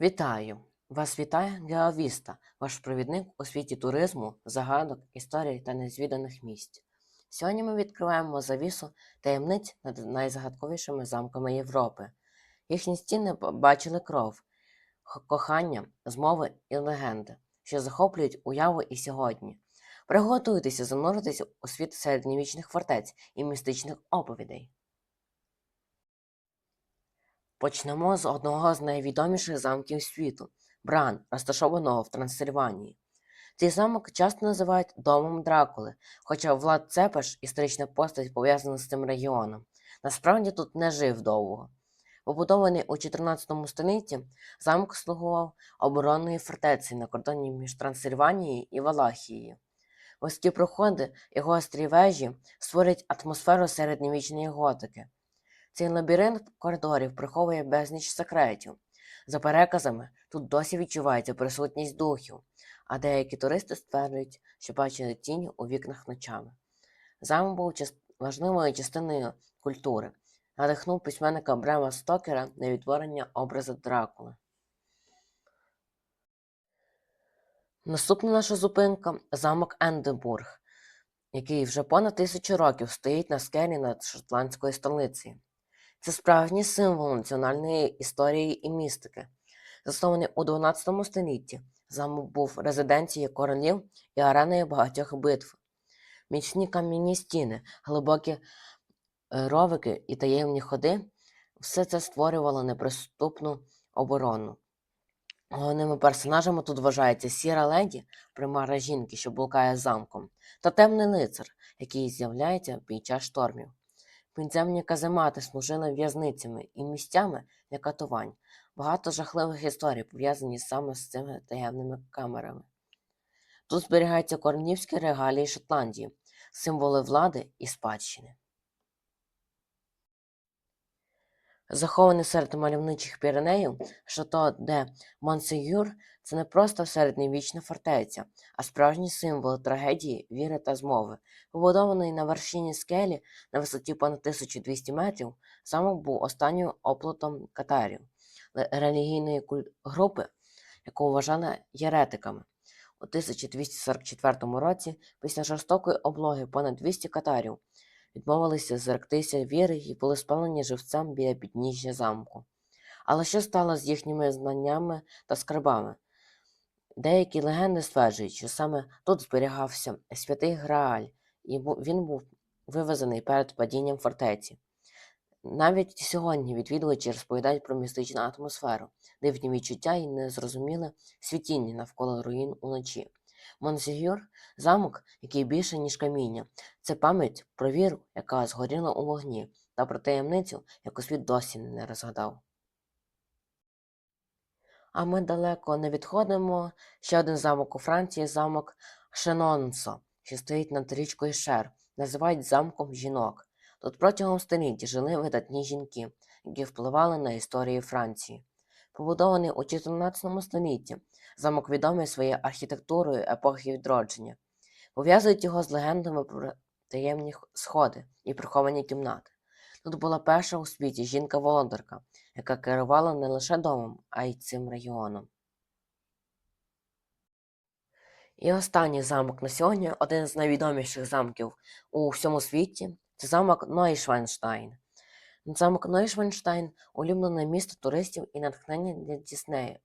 Вітаю! Вас вітає Геовіста, ваш провідник у світі туризму, загадок, історій та незвіданих місць. Сьогодні ми відкриваємо завісу таємниць над найзагадковішими замками Європи. Їхні стіни бачили кров, кохання, змови і легенди, що захоплюють уяву і сьогодні. Приготуйтеся зануритися у світ середньовічних фортець і містичних оповідей. Почнемо з одного з найвідоміших замків світу Бран, розташованого в Трансильванії. Цей замок часто називають домом Дракули, хоча Влад Цепеш, історична постать, пов'язана з цим регіоном, насправді тут не жив довго. Побудований у 14 столітті, замок слугував оборонною фортецею на кордоні між Трансильванією і Валахією. Вузькі проходи і гострі вежі створюють атмосферу середньовічної готики. Цей лабіринт коридорів приховує безліч секретів. За переказами, тут досі відчувається присутність духів, а деякі туристи стверджують, що бачили тіні у вікнах ночами. Замок був важливою частиною культури, надихнув письменника Брема Стокера на відтворення образу Дракули. Наступна наша зупинка замок Енденбург, який вже понад тисячу років стоїть на скелі над шотландською столицею. Це справжній символ національної історії і містики. Заснований у 12 столітті, замок був резиденцією королів і ареною багатьох битв. Міцні кам'яні стіни, глибокі е, ровики і таємні ходи все це створювало неприступну оборону. Головними персонажами тут вважаються сіра леді, примара жінки, що блукає замком, та темний лицар, який з'являється під час штормів. Підземні каземати служили в'язницями і місцями для катувань. Багато жахливих історій пов'язані саме з цими таємними камерами. Тут зберігаються королівські регалії Шотландії, символи влади і спадщини. Захований серед мальовничих піренеїв, Шато де Монсеюр – це не просто середньовічна фортеця, а справжній символ трагедії, віри та змови. Побудований на вершині скелі на висоті понад 1200 метрів, замок був останньою оплотом катарів релігійної групи, яку вважали єретиками. У 1244 році, після жорстокої облоги понад 200 катарів відмовилися зректися віри і були спалені живцем біля підніжжя замку. Але що стало з їхніми знаннями та скарбами? Деякі легенди стверджують, що саме тут зберігався святий Грааль, і він був вивезений перед падінням фортеці. Навіть сьогодні відвідувачі розповідають про містичну атмосферу, дивні відчуття і незрозуміле світіння навколо руїн уночі. Монсігюр – замок, який більше, ніж каміння. Це пам'ять про віру, яка згоріла у вогні, та про таємницю, яку світ досі не розгадав. А ми далеко не відходимо. Ще один замок у Франції замок Шенонсо, що стоїть над річкою Шер, називають замком жінок. Тут протягом століть жили видатні жінки, які впливали на історію Франції. Побудований у 14 столітті, замок відомий своєю архітектурою епохи відродження. Пов'язують його з легендами про таємні сходи і приховані кімнати. Тут була перша у світі жінка-володарка, яка керувала не лише домом, а й цим регіоном. І останній замок на сьогодні один з найвідоміших замків у всьому світі це замок Нойшванштайн. Замок Нойшванштайн улюблене місто туристів і натхнення для Діснею.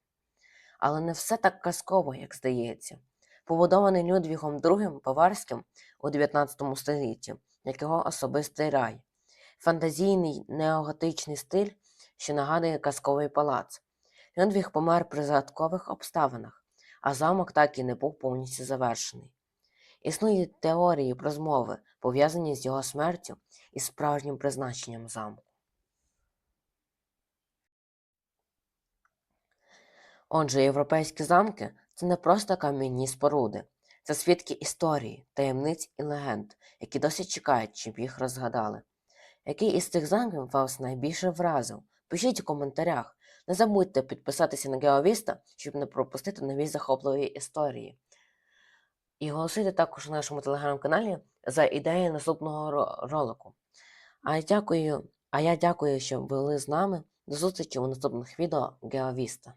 Але не все так казково, як здається. Побудований Людвігом II Баварським у 19 столітті, як його особистий рай. Фантазійний неоготичний стиль, що нагадує казковий палац. Людвіг помер при загадкових обставинах, а замок так і не був повністю завершений. Існують теорії про змови, пов'язані з його смертю і справжнім призначенням замку. Отже, європейські замки це не просто кам'яні споруди, це свідки історії, таємниць і легенд, які досі чекають, щоб їх розгадали. Який із цих замків вас найбільше вразив? Пишіть у коментарях. Не забудьте підписатися на Геовіста, щоб не пропустити нові захопливі історії. І голосуйте також на нашому телеграм-каналі за ідеї наступного ролику. А я дякую, а я дякую, що були з нами. До зустрічі у наступних відео Геовіста.